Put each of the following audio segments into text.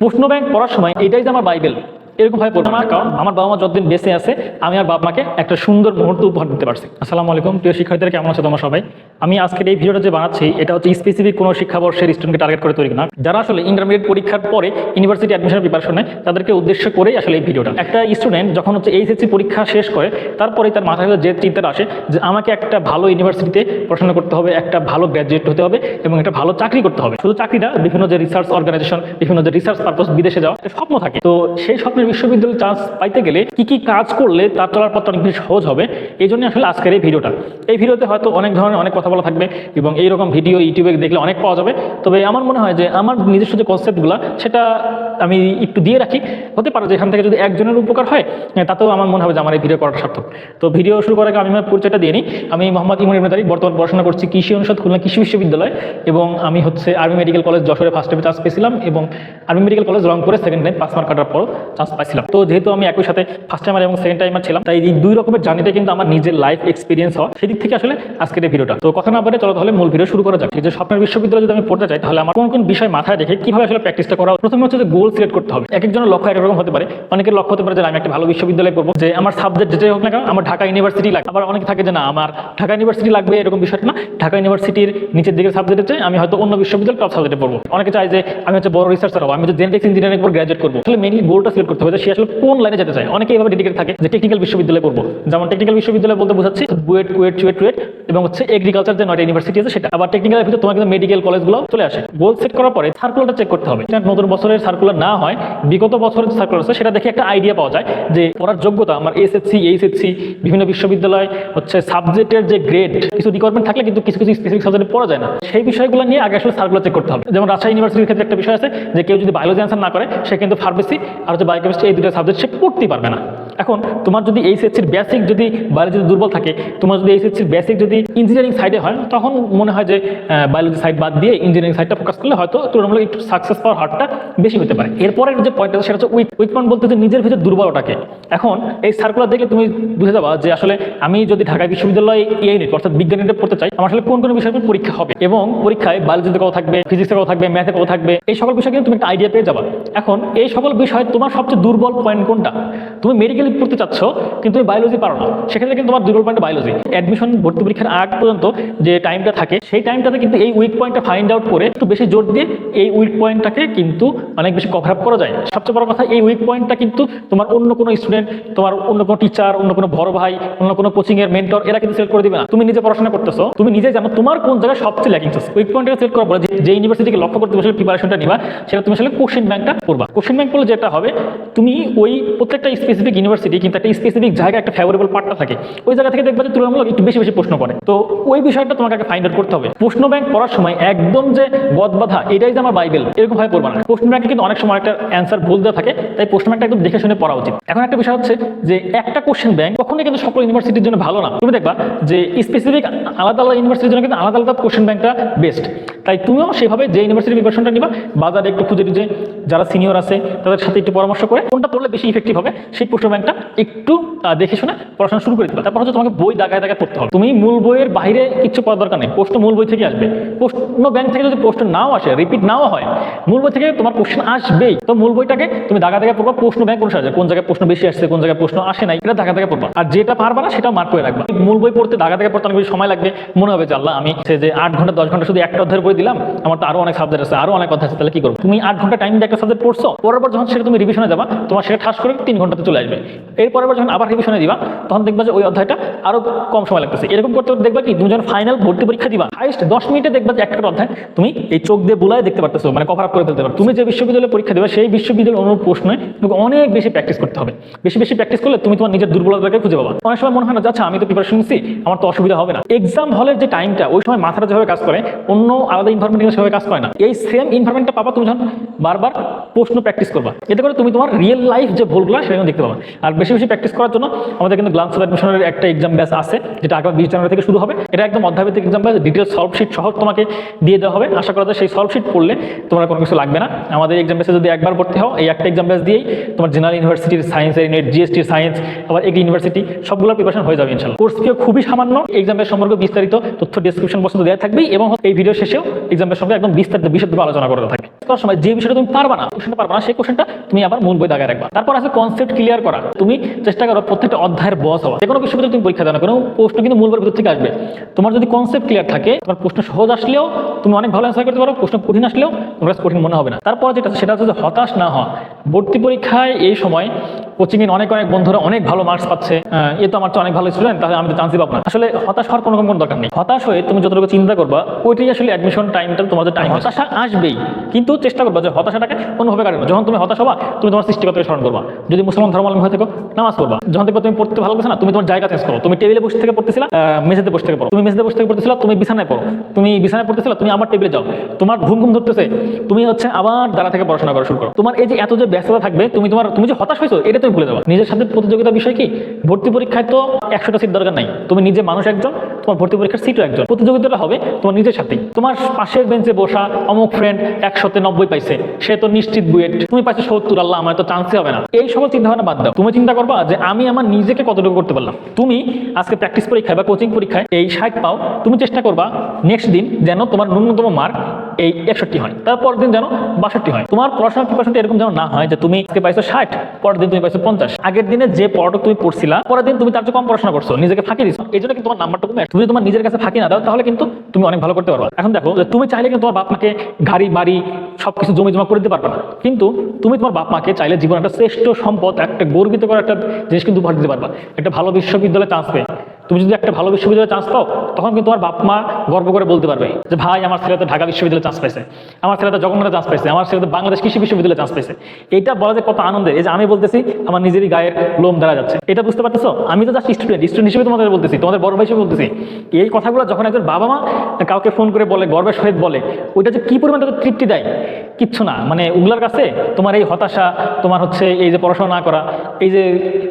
প্রশ্ন ব্যাংক পড়ার সময় এটাই যে আমার বাইবেল এরকম ভাবে পড়ব আমার কারণ আমার বাবা মা যতদিন বেঁচে আছে আমি আর বাবা মাকে একটা সুন্দর মুহূর্ত উপহার দিতে পারছি। আসসালামু আলাইকুম। প্রিয় শিক্ষার্থীরা কেমন আছে তোমার সবাই? আমি আজকের এই ভিডিওটা যে বানাচ্ছি, এটা হচ্ছে স্পেসিফিক কোনো শিক্ষাবর্ষের স্টুডেন্টকে টার্গেট করে তৈরি না যারা আসলে ইন্টারমিডিয়েট পরীক্ষার পরে ইউনিভার্সিটি অ্যাডমিশনের প্রিপারেশন নেয়, তাদেরকে উদ্দেশ্য করেই আসলে এই ভিডিওটা। একটা স্টুডেন্ট যখন হচ্ছে এইচএসসি পরীক্ষা শেষ করে, তারপরে তার মাথায় যে চিন্তাটা আসে যে আমাকে একটা ভালো ইউনিভার্সিটিতে পড়াশোনা করতে হবে, একটা ভালো গ্র্যাজুয়েট হতে হবে এবং একটা ভালো চাকরি করতে হবে। শুধু চাকরিটা, বিভিন্ন যে রিসার্চ অর্গানাইজেশন বিভিন্ন যে রিসার্চ পারপস বিদেশে যাওয়া স্বপ্ন থাকে। তো সেই স্বপ্নের বিশ্ববিদ্যালয়ে চান্স পাইতে গেলে কি কি কাজ করলে তার চলার পথটা অনেক বেশি সহজ হবে, এই জন্য আসলে আজকের এই ভিডিওটা। এই ভিডিওতে হয়তো অনেক ধরনের, অনেক বলা থাকবে এবং এইরকম ভিডিও ইউটিউবে দেখলে অনেক পাওয়া যাবে। তবে আমার মনে হয় যে আমার নিজস্ব যে কনসেপ্টগুলো সেটা আমি একটু দিয়ে রাখি। হতে পারে যে এখান থেকে যদি একজনের উপকার হয় হ্যাঁ, তাতেও আমার মনে হবে যে আমার এই ভিডিও করাটা সার্থক। তো ভিডিও শুরু করার আগে আমি আমার পরিচয়টা দিয়ে নিই। আমি মোহাম্মদ ইমন তারিক বর্তমান পড়াশোনা করছি কৃষি অনুষদ খুলনা কৃষি বিশ্ববিদ্যালয় এবং আমি হচ্ছে আর্মি মেডিকেল কলেজ যশোরে ফার্স্ট টাইমে চান্স পেয়েছিলাম এবং আর্মি মেডিকেল কলেজ রংপুরে সেকেন্ড টাইম পাস মার্ক কাটার পর চান্স পাইছিলাম। তো যেহেতু আমি একই সাথে ফার্স্ট টাইমার এবং সেকেন্ড টাইমার ছিলাম তাই এই দুই রকমের জার্নিতে কিন্তু আমার নিজের লাইফ এক্সপিরিয়েন্স হয় সেদিক থেকে আসলে আজকের এই ভিডিওটা। তো কথা না বলে চলো তাহলে মূল ভিডিও শুরু করা যাক। যে স্বপ্নের বিশ্ববিদ্যালয় যদি আমি পড়তে চাই তাহলে আমার কোন কোন বিষয় মাথায় রেখে কীভাবে আসলে প্র্যাকটিসটা করা প্রথমে হচ্ছে যে গোল সিলেক্ট করতে হবে। এক একজনের লক্ষ্য একরকম হতে পারে। অনেকের লক্ষ্য হতে পারে যে, আমি একটা ভালো বিশ্ববিদ্যালয়ে পড়ব। যে, আমার সাবজেক্ট যেটাই হোক না কেন, আমার ঢাকা ইউনিভার্সিটি লাগবে। আবার অনেকে থাকে যে, না, আমার ঢাকা ইউনিভার্সিটি লাগবে এরকম বিষয়টা না। ঢাকা ইউনিভার্সিটির নিচের দিকের সাবজেক্টে চাই আমি হয়তো অন্য বিশ্ববিদ্যালয় টপ সাবজেক্টে পড়ব। অনেকে চাই যে, আমি হচ্ছে বড় রিসার্চার হব, আমি যে জেনেটিক্স ইঞ্জিনিয়ারিং পর গ্রাজুয়েট করব। আসলে মেনলি গোলটা সিলেক্ট করতে হবে যে, সে আসলে কোন লাইনে যেতে চায়। অনেকে এইভাবে ডেডিকেট থাকে যে টেকনিক্যাল বিশ্ববিদ্যালয়ে পড়ব। যেমন টেকনিক্যাল বিশ্ববিদ্যালয় বলতে বোঝাচ্ছি বুয়েট, কুয়েট, চুয়েট, টুয়েট এবং হচ্ছে এগ্রিকালচার যে নয়টা ইউনিভার্সিটি আছে সেটা। আবার টেকনিক্যালের ভিতরে তোমার কিন্তু মেডিকেল কলেজগুলো চলে আসে। গোল সেট করার পরে সার্কুলারটা চেক করতে হবে। নতুন বছরের সার্কুলার না হয়, বিগত বছরের সার্কুলার আছে, সেটা দেখে একটা আইডিয়া পাওয়া যায় যে পড়ার যোগ্যতা, আমার এসএসসি এইচএসসি বিভিন্ন বিশ্ববিদ্যালয়, হচ্ছে সাবজেক্টের যে গ্রেড কিছু রিকোয়ারমেন্ট থাকলে কিন্তু কিছু কিছু স্পেসিফিক সাবজেক্টে পড়া যায় না। সেই বিষয়গুলো নিয়ে আগে আসলে সার্কুলার চেক করতে হবে। যেমন রাজশাহী ইউনিভার্সিটির ক্ষেত্রে একটা বিষয় আছে যে কেউ যদি বায়োলজি অ্যান্সার না করে, সে কিন্তু ফার্মেসি আর হচ্ছে বায়োকেমিস্ট্রি এই দুটো সাবজেক্ট সে পড়তেই পারবে না। এখন তোমার যদি এইচএসসির বেসিক যদি বায়োলজি দুর্বল থাকে, তোমার যদি এইচএসসির বেসিক যদি ইঞ্জিনিয়ারিং সাইডে হয়, তখন মনে হয় যে বায়োলজি সাইড বাদ দিয়ে ইঞ্জিনিয়ারিং সাইডটা ফোকাস করলে হয়তো তুলনামূলক একটু সাকসেস পাওয়ার হারটা বেশি হতে পারে। এরপরের যে পয়েন্ট আছে সেটা হচ্ছে উইক উইক পয়েন্ট বলতে যে নিজের ভিতরে দুর্বলতাকে এখন এই সার্কুলার দেখলে তুমি বুঝে যাবা যে আসলে আমি যদি ঢাকা বিশ্ববিদ্যালয়ে এই ইউনিট অর্থাৎ বিজ্ঞান ইউনিটে পড়তে চাই, আমার আসলে কোন কোন বিষয়ের পরীক্ষা হবে এবং পরীক্ষায় বায়োলজিতে কত থাকবে ফিজিক্সে কত থাকবে ম্যাথে কত থাকবে, এই সকল বিষয়ে কিন্তু তুমি একটা আইডিয়া পেয়ে যাবা। এখন এই সকল বিষয়ে তোমার সবচেয়ে দুর্বল পয়েন্ট কোনটা? তুমি মেডিকেল পড়তে চাচ্ছ, কিন্তু তুমি বায়োলজি পারো না। সেক্ষেত্রে কিন্তু তোমার দুর্বল পয়েন্ট বায়োলজি অ্যাডমিশন ভর্তি পরীক্ষার আগ পর্যন্ত যে টাইমটা থাকে, সেই টাইমটাতে কিন্তু এই উইক পয়েন্টটা ফাইন্ড আউট করে একটু বেশি জোর দিয়ে এই উইক পয়েন্টটাকে কিন্তু অনেক বেশি কভার আপ করা যায়? সবচেয়ে বড় কথা, এই উইক পয়েন্টটা কিন্তু তোমার অন্য কোনো স্টুডেন্ট তোমার অন্য কোনো টিচার অন্য কোনো বড় ভাই, অন্য কোনো কোচিং এর মেন্টর এরা কিন্তু সিলেক্ট করে দিবে না। তুমি নিজে পড়াশোনা করতেছো, তুমি নিজে জানো তোমার কোন জায়গায় সবচেয়ে ল্যাকিং আছে উইক পয়েন্টটা সিলেক্ট করার পরে যে- ইউনিভার্সিটিকে লক্ষ্য করতে বসে প্রিপারেশনটা নিবা, সেটা তুমি আসলে কোশ্চেন ব্যাংকটা করবা। কোশ্চেন ব্যাংক করলে যেটা হবে, তুমি ওই প্রত্যেকটা স্পেসিফিক ইউনিভার্সিটি কিন্তু একটা স্পেসিফিক জায়গায় একটা ফেভারেবল পার্টটা থাকে, ওই জায়গা থেকে দেখবা যে তুলনামূলক একটু বেশি বেশি প্রশ্ন করে। তো ওই বিষয়টা তোমাকে আগে ফাইন্ড আউট করতে হবে। প্রশ্ন ব্যাংক পড়ার সময় একদম যে গদবাধা, এটাই যে আমার বাইবেল এরকম ভাবে পড়বা না। প্রশ্ন ব্যাংকে কিন্তু অনেক সময় একটা অ্যান্সার ভুল দেওয়া থাকে, তাই প্রশ্ন ব্যাংকটা একদম দেখে শুনে পড়া উচিত। এখন একটা বিষয় হচ্ছে যে, একটা কোশ্চেন ব্যাংক কখনোই কিন্তু সকল ইউনিভার্সিটির জন্য ভালো না। তুমি দেখবা যে স্পেসিফিক আলাদা আলাদা ইউনিভার্সিটির জন্য কিন্তু আলাদা আলাদা কোশ্চেন ব্যাংকটা বেস্ট তাই তুমিও সেভাবে যে ইউনিভার্সিটি প্রিপারেশনটা নিবা, বাজারে একটু খুঁজে টুজে যারা সিনিয়র আছে, তাদের সাথে একটু পরামর্শ করে, কোনটা পড়লে বেশি ইফেক্টিভ হবে, সেই প্রশ্ন ব্যাংকটা একটু দেখে শুনে পড়াশোনা শুরু করে দিবা। তারপর হচ্ছে তোমাকে বই দাগায় দাগায় পড়তে হবে। তুমি মূল বইয়ের বাইরে কিছু পড়ার দরকার নেই, প্রশ্ন মূল বই থেকে আসবে। প্রশ্ন ব্যাংক থেকে যদি প্রশ্ন নাও আসে রিপিট নাও হয়, মূল বই থেকে তোমার কোশ্চেন আসবেই। তো মূল বইটাকে তুমি দাগা দাগা পড়বা, প্রশ্ন ব্যাংক অনুসারে কোন জায়গায় প্রশ্ন বেশি আসছে, কোন জায়গায় প্রশ্ন আসে নাই এটা দাগা দাগা পড়বা। আর যেটা পারবা না সেটা মার্ক করে রাখবা। মূল বই পড়তে দাগা দাগা পড়তে অনেক সময় লাগবে। মনে হবে যে আমি সে যে আট ঘণ্টা, দশ ঘণ্টা শুধু একটা অধ্যায়ের বই দিলাম, আমার তো আরও অনেক সাবজেক্ট আছে, আরও অনেক কথা আছে, তাহলে কি করব? তুমি আট ঘণ্টা টাইম দিয়ে একটা সাবজেক্ট পড়ছো পরের বার যখন সেটা তুমি রিভিশনে যাবা, তোমার সেটা ঠাস করে তিন ঘন্টাতে চলে আসবে। এর পরের বার যখন আবার রিভিশনে দিবা, তখন দেখবা যে ওই অধ্যায়টা আরও কম সময় লাগতেছে। এরকম করতে দেখবা কি, তুমি যখন ফাইনাল ভর্তি পরীক্ষা দিবা হাইস্ট দশ মিনিটে দেখবা যে একটা অধ্যায় তুমি এই চোখ দিয়ে বুলায় দেখতে পারতেছো মানে কভার আপ করে ফেলতে পারো। তুমি যে বিশ্ববিদ্যালয়ে পরীক্ষা দেবে, সেই বিশ্ববিদ্যালয়ের অনুরূপ প্রশ্নে তোমাকে অনেক বেশি প্র্যাকটিস করতে হবে। বেশি বেশি প্র্যাকটিস করলে তুমি তোমার নিজের দুর্বলতাকে খুঁজে পাবা। অনেক সময় মনে হয় না আচ্ছা আমি তো প্রিপারেশন নিচ্ছি আমার তো অসুবিধা হবে না। এক্সাম হলের যে টাইমটা ওই সময় মাথাটা যেভাবে কাজ করে, অন্য আলাদা ইনভারমেন্ট সেভাবে কাজ করে না। এই সেম ইনভারমেন্টটা পাবা তুমি যখন বারবার প্রশ্ন প্র্যাকটিস করবা। এতে করে তুমি তোমার রিয়েল লাইফ যে ভুলগুলো সেগুলো দেখতে পাবা। আর বেশি বেশি প্র্যাকটিস করার জন্য আমাদের কিন্তু গ্লান্স অ্যাডমিশনের একটা এক্সাম ব্যাচ আছে, যেটা আগামী বিশ জানুয়ারি থেকে শুরু হবে। এটা একদম অধ্যায়ভিত্তিক exam batch details solve sheet সহ তোমাকে দিয়ে দেওয়া হবে। আশা করা যায় সেই সলভ শিট পড়লে তোমার কোনো কিছু লাগবে না। আমাদের এক্সাম ব্যাচে যদি একবার ভর্তি হও, এই একটা এক্সাম ব্যাচ দিয়েই তোমার জেনারেল ইউনিভার্সিটির সায়েন্সের নেট জিএসটির সায়েন্স আবার একটি ইউনিভার্সিটি সবগুলো প্রিপারেশন হয়ে যাবে ইনশাল্লাহ। কোর্স ফিও খুবই সামান্য এক্সাম ব্যাচ সম্পর্কে বিস্তারিত তথ্য ডিসক্রিপশন পর্যন্ত দেওয়া থাকবে এবং এই ভিডিও শেষেও এক্সাম ব্যাচ সম্পর্কে একদম বিস্তারিত বিশদভাবে আলোচনা করা থাকবে করার সময় যে বিষয়টা তুমি পারবা না কোশ্চেনটা পারবা না, সেই কোশ্চেনটা তুমি আবার মূল বই দাগায় রাখবা। তারপর আছে কনসেপ্ট ক্লিয়ার করা। তুমি চেষ্টা করো প্রত্যেকটা অধ্যায়ের বস হওয়া যে কোনো বিশ্ববিদ্যালয়ে তুমি পরীক্ষা দাও না কোনো, প্রশ্ন কিন্তু মূল বইয়ের ভিতর থেকে আসবে। তোমার যদি কনসেপ্ট ক্লিয়ার থাকে, তোমার প্রশ্ন সহজ আসলেও, তুমি অনেক ভালো অ্যান্সার করতে পারো, প্রশ্ন কঠিন আসলেও, তোমার কঠিন মনে হবে না। তারপর যেটা সেটা হচ্ছে যে হতাশ না হওয়া ভর্তি পরীক্ষায় এই সময় কোচিংয়ে অনেক অনেক বন্ধুরা অনেক ভালো মার্কস পাচ্ছে। এ তো আমার তো অনেক ভালো স্টুডেন্ট তাহলে আমি তো চান্সই পাবো না। আসলে হতাশ হওয়ার কোনো কোনো দরকার নেই। হতাশ হয়ে তুমি যতটুকু চিন্তা করবা ওইটাই আসলে অ্যাডমিশন টাইমটা তোমাদের টাইম হতাশা আসবেই। কিন্তু চেষ্টা করবা যে হতাশাটাকে কোনোভাবে কাটানো যখন তুমি হতাশ হবা তুমি তোমার সৃষ্টিকর্তাকে স্মরণ করবা। যদি মুসলমান ধর্মাবলম্বী হয়ে থাকো নামাজ পড়বা। যখন দেখবা তুমি পড়তে ভালো না তুমি তোমার জায়গা চেঞ্জ করো। তুমি টেবিলে বসে থেকে পড়তেছিলা মেঝেতে বসে থেকে পড়ো। তুমি মেঝেতে বসে থেকে পড়তেছিলা তুমি বিছানায় পড়ো। তুমি বিছানায় পড়তেছিলা তুমি আবার টেবিলে যাও। তোমার ঘুম ঘুম ধরতেছে। তুমি হচ্ছে আবার দাঁড়া থেকে পড়াশোনা করা শুরু করো। তোমার এই যে এত যে ব্যস্ততা থাকবে তুমি তোমার তুমি যে হতাশ হয়েছো এটা তুমি ভুলে যাবা। নিজের সাথে প্রতিযোগিতা বিষয় কি? ভর্তি পরীক্ষায় তো একশোটা সিট দরকার নাই। তুমি নিজে মানুষ একজন তোমার ভর্তি পরীক্ষার সিটও একজন। প্রতিযোগিতাটা হবে তোমার নিজের সাথেই। তোমার পাশের বেঞ্চে বসা অমুক ফ্রেন্ড একশোতে নব্বই পাইছে। সে তো নিশ্চিত বুয়েট। তুমি পাইছো সত্তর, আল্লাহ, আমার তো চান্সই হবে না। এই সকল চিন্তা ভাবনা বাদ দাও। তুমি চিন্তা করবা যে আমি আমার নিজেকে কতটুকু করতে পারলাম। তুমি আজকে প্র্যাকটিস পরীক্ষায় বা কোচিং পরীক্ষায় এই ষাট পাও, তুমি চেষ্টা করবা নেক্সট দিন যেন তোমার ন্যূনতম মার্ক এই একষট্টি হয়। তারপর দিন যেন বাষট্টি হয়। তোমার পড়াশোনার প্রিপারেশনটা এরকম যেন না হয় যে তুমি আজকে পাইছো ষাট, পরের দিন তুমি পাইছো পঞ্চাশ। আগের দিনে যে পড়াটা তুমি পড়ছিলা, পরের দিন তুমি তার চেয়ে কম পড়াশোনা করছ, নিজেকে ফাঁকি দিচ্ছ এই জন্য কিন্তু তোমার নাম্বারটা কমে। তুমি যদি তোমার নিজের কাছে ফাঁকি না দাও, তাহলে কিন্তু তুমি অনেক ভালো করতে পারবে। এখন দেখো যে তুমি চাইলে কিন্তু তোমার বাপ মাকে গাড়ি, বাড়ি সব কিছু জমি জমা করে দিতে পারবে না। কিন্তু তুমি তোমার বাপ মাকে চাইলে জীবনে একটা শ্রেষ্ঠ সম্পদ, একটা গর্বিত করার একটা জিনিস কিন্তু উপহার দিতে পারবা। একটা ভালো বিশ্ববিদ্যালয়ে চান্স পেয়ে। তুমি যদি একটা ভালো বিশ্ববিদ্যালয়ে চান্স পাও, তখন কিন্তু তোমার বাপ মা গর্ব করে বলতে পারবে যে, ভাই, আমার ছেলে তো ঢাকা বিশ্ববিদ্যালয়ে চান্স পাইছে। আমার ছেলে তো জগন্নাথে চান্স পাইছে। আমার ছেলে তো বাংলাদেশ কৃষি বিশ্ববিদ্যালয়ে চান্স পাইছে। এটা বলা যে কত আনন্দের। এই যে আমি বলতেছি, আমার নিজেরই গায়ের লোম দাঁড়া যাচ্ছে। এটা বুঝতে পারতেছো? আমি তো জাস্ট স্টুডেন্ট স্টুডেন্ট হিসেবে তোমাদের বলতেছি, তোমাদের বড় ভাই হিসেবে বলতেছি। এই কথাগুলো যখন একজন বাবা মা কাউকে ফোন করে বলে, গর্বের সহিত বলে, ওইটা যে কি পরিমাণ তাদের তৃপ্তি দেয়? কিচ্ছু না। মানে উগলার কাছে তোমার এই হতাশা, তোমার হচ্ছে এই যে পড়াশোনা না করা, এই যে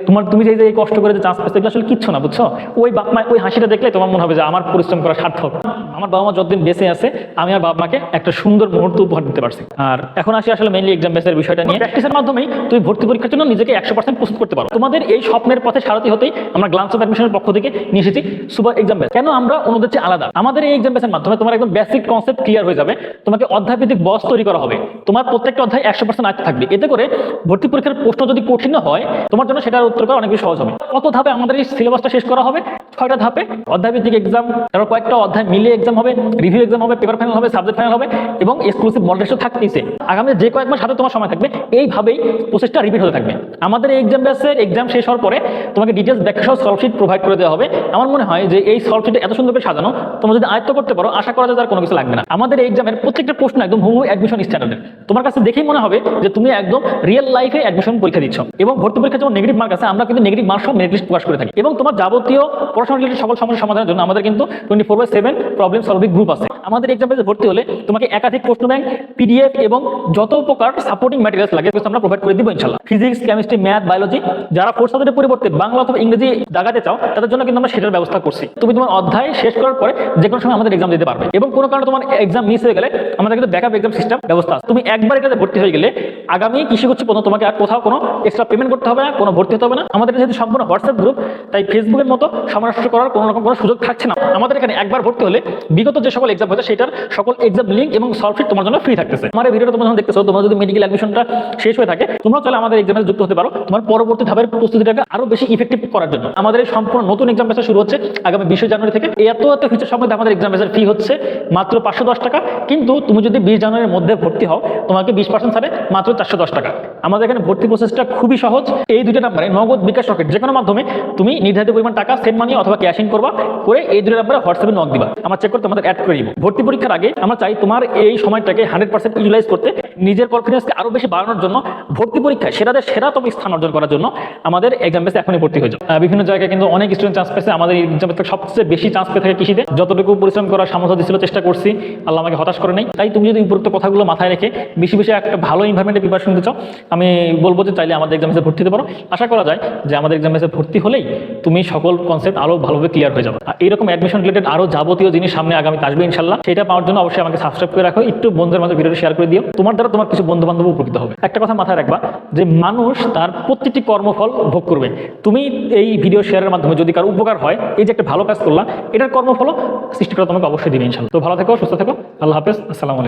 তোমার, তুমি যে এই কষ্ট করে যে চান্স পাচ্ছ এগুলো আসলে কিচ্ছু না, বুঝছ? ওই বাপ মা, ওই হাসিটা দেখলে তোমার মনে হবে যে আমার পরিশ্রম করা সার্থক। আমার বাবা মা যতদিন বেঁচে আছে, আমি আর বাবা মাকে একটা সুন্দর মুহূর্ত উপহার দিতে পারছি। আর এখন আসি আসলে মেইনলি এক্সাম বেসের বিষয়টা নিয়ে। প্র্যাকটিসের মাধ্যমেই তুমি ভর্তি পরীক্ষার জন্য নিজেকে একশো পার্সেন্ট প্রস্তুত করতে পারো। তোমাদের এই স্বপ্নের পথে সারথি হতেই আমরা গ্লান্স অফ অ্যাডমিশনের পক্ষ থেকে নিয়ে এসেছি সুপার এক্সাম বেস কেন আমরা অন্যদের চেয়ে আলাদা? আমাদের এই এক্সাম বেসের মাধ্যমে তোমার একদম বেসিক কনসেপ্ট ক্লিয়ার হয়ে যাবে। তোমাকে অধ্যায়ভিত্তিক বস তৈরি করা হবে। তোমার প্রত্যেকটা অধ্যায় একশো পার্সেন্ট থাকবে। এতে করে ভর্তি পরীক্ষার প্রশ্ন যদি কঠিন হয়, তোমার জন্য সেটার উত্তর করা অনেক বেশি সহজ হবে। কত ধাপে আমাদের এই সিলেবাসটা শেষ করা হবে? ছয়টা ধাপে। অধ্যায়ভিত্তিক এক্সাম তারপর কয়েকটা অধ্যায় মিলে এক্সাম হবে রিভিউ এক্সাম হবে পেপার ফাইনাল হবে সাবজেক্ট ফাইনাল হবে এবং এক্সক্লুসিভ মডেল থাকতেছে। আগামী যে কয়েক মাস হাতে তোমার সময় থাকবে, এইভাবেই প্রসেসটা রিপিট হতে থাকবে। আমাদের এই এক্সাম ব্যাসের এক্সাম শেষ হওয়ার পরে তোমাকে ডিটেলস ব্যাখ্যা সহ সলভ শিট প্রোভাইড করে দেওয়া হবে। আমার মনে হয় যে এই সলভ শিট এত সুন্দর করে সাজানো, তোমরা যদি আয়ত্ত করতে পারো, আশা করা যায় তার কোনো কিছু লাগবে না। আমাদের এই এক্সামের প্রত্যেকটা প্রশ্ন একদম হুবহু অ্যাডমিশন স্ট্যান্ডার্ডের তোমার কাছে দেখেই মনে হবে যে তুমি একদম রিয়েল লাইফে অ্যাডমিশন পরীক্ষা দিচ্ছ। এবং ভর্তি পরীক্ষা যেমন নেগেটিভ মার্ক আছে, আমরা কিন্তু নেগেটিভ মার্ক সব মেরিট লিস্ট প্রকাশ করে থাকি। এবং তোমার যাবতীয় পড়াশোনা রিলেটেড সকল সমস্যার সমাধানের জন্য আমাদের কিন্তু twenty four by seven problem solving group আছে। আমাদের এক্সাম বেসে ভর্তি হলে তোমাকে একাধিক প্রশ্ন ব্যাংক পিডিএফ এবং যত প্রকার সাপোর্টিং ম্যাটেরিয়ালস লাগে আমরা প্রোভাইড করে দিব ইনশাল্লাহ ফিজিক্স কেমিস্ট্রি ম্যাথ বায়োলজি যারা ফোর্থ সাবজেক্টের পরিবর্তে বাংলা অথবা ইংরেজি দাগাতে চাও, তাদের জন্য কিন্তু আমরা সেটার ব্যবস্থা করছি। তুমি তোমার অধ্যায় শেষ করার পরে যে কোনো সময় আমাদের এক্সাম দিতে পারবে। এবং কোনো কারণে তোমার এক্সাম মিস হয়ে গেলে আমাদের কিন্তু ব্যাকআপ এক্সাম সিস্টেম ব্যবস্থা তুমি একবার এটাতে ভর্তি হয়ে গেলে আগামী কৃষি করছি পর্যন্ত তোমাকে আর কোথাও কোনো এক্সট্রা পেমেন্ট করতে হবে না, কোনো ভর্তি হতে হবে না। আমাদের যেহেতু সম্পূর্ণ হোয়াটসঅ্যাপ গ্রুপ তাই ফেসবুকের মতো সমারাষ্ট্র করার কোনো রকম কোনো সুযোগ থাকছে না। আমাদের এখানে একবার ভর্তি হলে বিগত যে সকল এক্সাম হয়েছে, সেটার সকল এক্সাম লিঙ্ক এবং সলভ শিট তোমার জন্য ফ্রি থাকতেছে। আমার এই ভিডিওটা তোমরা যখন দেখতেছো, তোমরা যদি মেডিকেল অ্যাডমিশনটা শেষ হয়ে থাকে তোমরা চাইলে আমাদের এক্সামে যুক্ত হতে পারো। তোমার পরবর্তী ধাপের প্রস্তুতিটাকে আরও বেশি ইফেক্টিভ করার জন্য। আমাদের এই সম্পূর্ণ নতুন এক্সাম ব্যাচটা শুরু হচ্ছে আগামী বিশে জানুয়ারি থেকে। এত এত ফিচার সম্বন্ধে আমাদের এক্সাম ব্যাচের ফি হচ্ছে মাত্র পাঁচশো দশ টাকা। কিন্তু তুমি যদি বিশ জানুয়ারির মধ্যে ভর্তি হও, তোমাকে বিশ পার্সেন্ট ছাড়ে মাত্র চারশো দশ টাকা। আমাদের এখানে ভর্তি প্রসেসটা খুবই সহজ। এই দুটো নাম্বারে নগদ, বিকাশ, রকেট যে কোনো মাধ্যমে তুমি নির্ধারিত পরিমাণ টাকা সেন্ড মানি অথবা ক্যাশ ইন করবা, করে এই দুটো নাম্বারে হোয়াটসঅ্যাপে নক দিবা। আমার চেক করে তোমাদের অ্যাড করে দিব ভর্তি পরীক্ষার আগে আমরা চাই তোমার এই সময়টাকে হান্ড্রেড পার্সেন্ট ইউটিলাইজ করতে, নিজের কনফিডেন্সকে আরও বেশি বাড়ানোর জন্য ভর্তি পরীক্ষায় সেরাদের সেরাতম স্থান অর্জন করার জন্য আমাদের এক্সাম বেসে এখনই ভর্তি হয়ে বিভিন্ন জায়গায় কিন্তু অনেক স্টুডেন্ট চান্স পেয়েছে। আমাদের এক্সাম থেকে সবচেয়ে বেশি চান্স পেয়ে থাকে কৃষিতে যতটুকু পরিশ্রম করার সামর্থ্য দিছিল চেষ্টা করছি, আল্লাহ আমাকে হতাশ করে নেই। তাই তুমি যদি উপরোক্ত কথাগুলো মাথায় রেখে বেশি বেশি একটা ভালো ইনভারমেন্টে প্রিপারেশন নিতে চাও, আমি বলব যে চাইলে আমাদের এক্সাম বেসে ভর্তি হতে পারো। আশা করা যায় যে আমাদের এক্সাম বেসে ভর্তি হলেই তুমি সকল কনসেপ্ট আরও ভালোভাবে ক্লিয়ার হয়ে যাবে। এইরকম অ্যাডমিশন রিলেটেড আরও যাবতীয় জিনিস সামনে আগামীতে আসবে ইনশাল্লাহ সেটা পাওয়ার জন্য অবশ্যই আমাকে সাবস্ক্রাইব করে রাখো। একটু বন্ধুদের মাঝে ভিডিওটা শেয়ার করে দিও। তোমার দ্বারা তোমার কিছু বন্ধু বান্ধব উপকৃত হবে। একটা কথা মাথায় রাখবা যে মানুষ তার প্রত্যেকটি কর্মফল ভোগ করবে। তুমি এই ভিডিও শেয়ারের মাধ্যমে যদি কারও উপকার হয়, এই যে একটা ভালো কাজ করলাম, এটার কর্মফল সৃষ্টি করা তোমাকে অবশ্যই দিবে ইনশাল্লাহ তো ভালো থেকো, সুস্থ থেকো, আল্লাহ হাফেজ, আসসালামু